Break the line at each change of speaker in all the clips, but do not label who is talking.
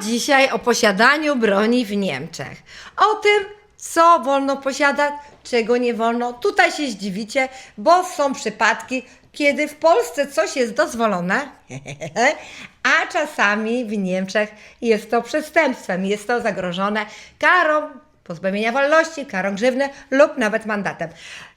dzisiaj o posiadaniu broni w Niemczech. O tym, co wolno posiadać, czego nie wolno. Tutaj się zdziwicie, bo są przypadki, kiedy w Polsce coś jest dozwolone, a czasami w Niemczech jest to przestępstwem, jest to zagrożone karą pozbawienia wolności, karą grzywny lub nawet mandatem.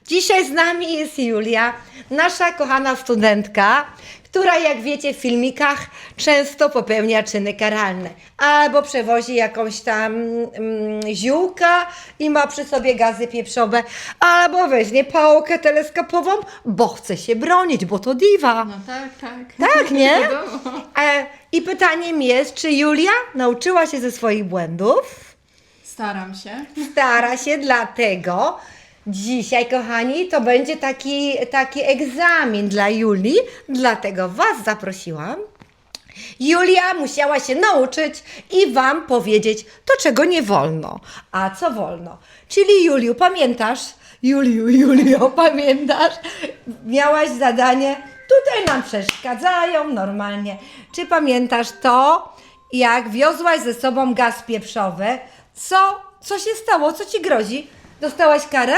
Dzisiaj z nami jest Julia, nasza kochana studentka, która jak wiecie w filmikach często popełnia czyny karalne. Albo przewozi jakąś tam mm, ziółka i ma przy sobie gazy pieprzowe, albo weźmie pałkę teleskopową, bo chce się bronić, bo to diwa.
No tak, tak.
Tak, nie?
Wiadomo.
E, I pytaniem jest, czy Julia nauczyła się ze swoich błędów?
Staram się.
Stara się, dlatego dzisiaj, kochani, to będzie taki, taki egzamin dla Julii, dlatego Was zaprosiłam. Julia musiała się nauczyć i Wam powiedzieć to, czego nie wolno, a co wolno. Czyli Juliu, pamiętasz? Juliu, Julio, pamiętasz? Miałaś zadanie, tutaj nam przeszkadzają normalnie. Czy pamiętasz to, jak wiozłaś ze sobą gaz pieprzowy? Co, co się stało? Co Ci grozi? Dostałaś karę?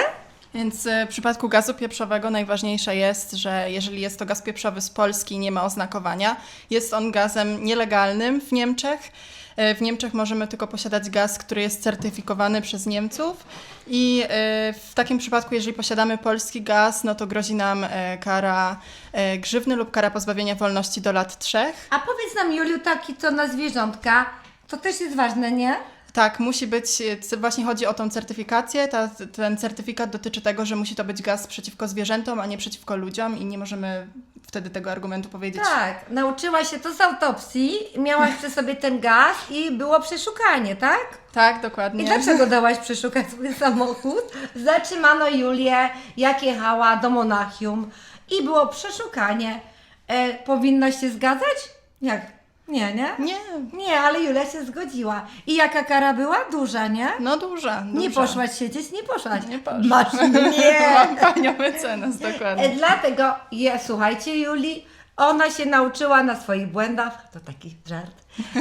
Więc e, w przypadku gazu pieprzowego najważniejsze jest, że jeżeli jest to gaz pieprzowy z Polski i nie ma oznakowania, jest on gazem nielegalnym w Niemczech. E, W Niemczech możemy tylko posiadać gaz, który jest certyfikowany przez Niemców i e, w takim przypadku, jeżeli posiadamy polski gaz, no to grozi nam e, kara e, grzywny lub kara pozbawienia wolności do lat trzech.
A powiedz nam, Juliu, taki co na zwierzątka, to też jest ważne, nie?
Tak, musi być, c- właśnie chodzi o tą certyfikację. Ta, ten certyfikat dotyczy tego, że musi to być gaz przeciwko zwierzętom, a nie przeciwko ludziom i nie możemy wtedy tego argumentu powiedzieć.
Tak, nauczyła się to z autopsji, miałaś przy sobie ten gaz i było przeszukanie, tak?
Tak, dokładnie.
I dlaczego dałaś przeszukać swój samochód? Zatrzymano Julię, jak jechała do Monachium i było przeszukanie. E, powinnaś się zgadzać? Jak? Nie, nie?
Nie,
Nie, ale Julia się zgodziła. I jaka kara była? Duża, nie?
no duża. duża.
Nie poszłaś siedzieć, nie poszłaś.
Nie poszłam.
Masz nie.
Mam panią mecenas,
E,
dokładnie.
Dlatego, je, słuchajcie, Juli, ona się nauczyła na swoich błędach, to taki żart, e,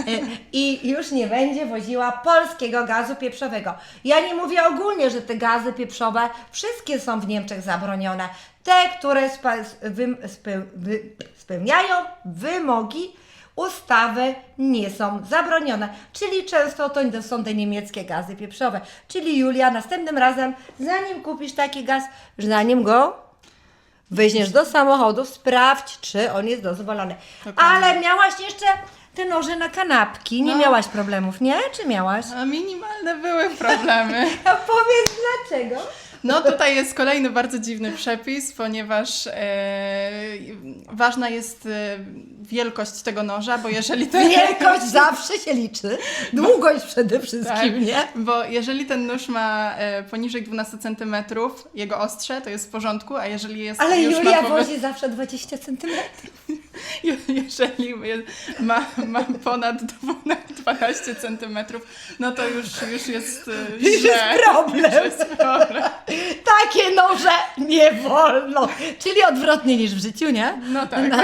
i już nie będzie woziła polskiego gazu pieprzowego. Ja nie mówię ogólnie, że te gazy pieprzowe wszystkie są w Niemczech zabronione. Te, które spełniają wymogi ustawy nie są zabronione, czyli często to są te niemieckie gazy pieprzowe. Czyli Julia, następnym razem, zanim kupisz taki gaz, zanim go weźmiesz do samochodu, sprawdź, czy on jest dozwolony.
Dokładnie.
Ale miałaś jeszcze te noże na kanapki, nie
No.
miałaś problemów, nie? Czy miałaś?
A minimalne były problemy.
A powiedz dlaczego?
No tutaj jest kolejny bardzo dziwny przepis, ponieważ e, ważna jest e, wielkość tego noża, bo jeżeli ten...
Wielkość zawsze się liczy, długość przede wszystkim,
Tak,
nie?
bo jeżeli ten nóż ma e, poniżej 12 cm, jego ostrze, to jest w porządku, a jeżeli jest
Ale Julia
ma,
wozi zawsze 20 centymetrów.
jeżeli je- ma, ma ponad 12 cm, no to już, już jest e,
Już
źle.
jest problem.
Już jest problem.
Takie noże nie wolno. Czyli odwrotnie niż w życiu, nie?
No tak.
No,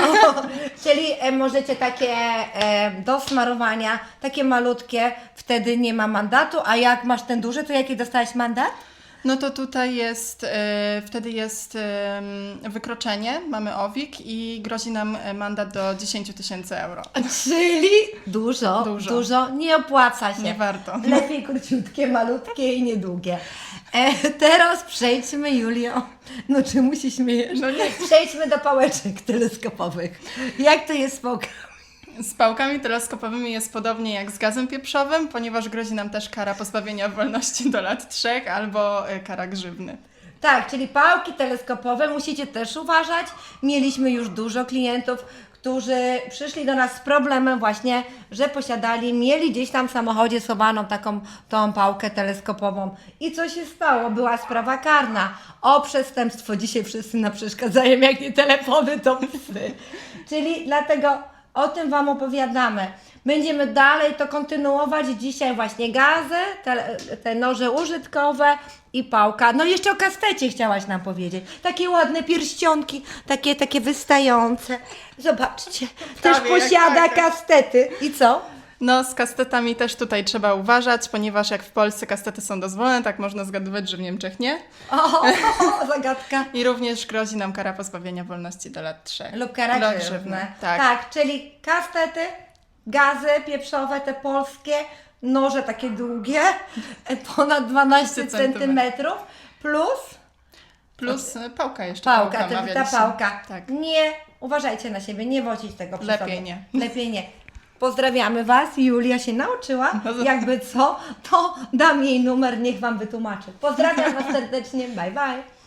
czyli e, możecie takie e, do smarowania, takie malutkie, wtedy nie ma mandatu, a jak masz ten duży, to jaki dostałeś mandat?
No to tutaj jest, e, wtedy jest wykroczenie, mamy OWIK i grozi nam e, mandat do 10 tysięcy euro.
Czyli dużo, dużo,
Dużo.
nie opłaca się.
Nie warto.
Lepiej króciutkie, malutkie i niedługie. E, teraz przejdźmy, Julio. No czemu się śmiejesz?
No nie.
Przejdźmy do pałeczek teleskopowych. Jak to jest z?
Z pałkami teleskopowymi jest podobnie jak z gazem pieprzowym, ponieważ grozi nam też kara pozbawienia wolności do lat trzech albo e, kara grzywny.
Tak, czyli pałki teleskopowe musicie też uważać. Mieliśmy już dużo klientów, którzy przyszli do nas z problemem właśnie, że posiadali, mieli gdzieś tam w samochodzie schowaną taką tą pałkę teleskopową. I co się stało? Była sprawa karna o przestępstwo. Dzisiaj wszyscy nam przeszkadzają, jak nie telefony, to psy. Czyli dlatego o tym Wam opowiadamy. Będziemy dalej to kontynuować. Dzisiaj właśnie gazy, te, te noże użytkowe i pałka. No jeszcze o kastecie chciałaś nam powiedzieć. Takie ładne pierścionki, takie, takie wystające. Zobaczcie, też
Prawie jak
posiada
taka.
kastety. I co?
No, z kastetami też tutaj trzeba uważać, ponieważ jak w Polsce kastety są dozwolone, tak można zgadywać, że w Niemczech nie.
O, zagadka.
I również grozi nam kara pozbawienia wolności do lat 3.
Lub kara
Dla
grzywny. Tak.
tak.
czyli kastety, gazy pieprzowe, te polskie, noże takie długie, ponad 12
centymetrów.
plus
Plus y, pałka jeszcze.
pałka, ta, ta
omawialiśmy.
pałka.
Tak.
Nie, uważajcie na siebie, nie wozić tego przy
Lepiej
sobie.
nie.
Lepiej nie. Pozdrawiamy Was. Julia się nauczyła.
No
Jakby co, to dam jej numer, niech Wam wytłumaczy. Pozdrawiam Was serdecznie. Bye, bye.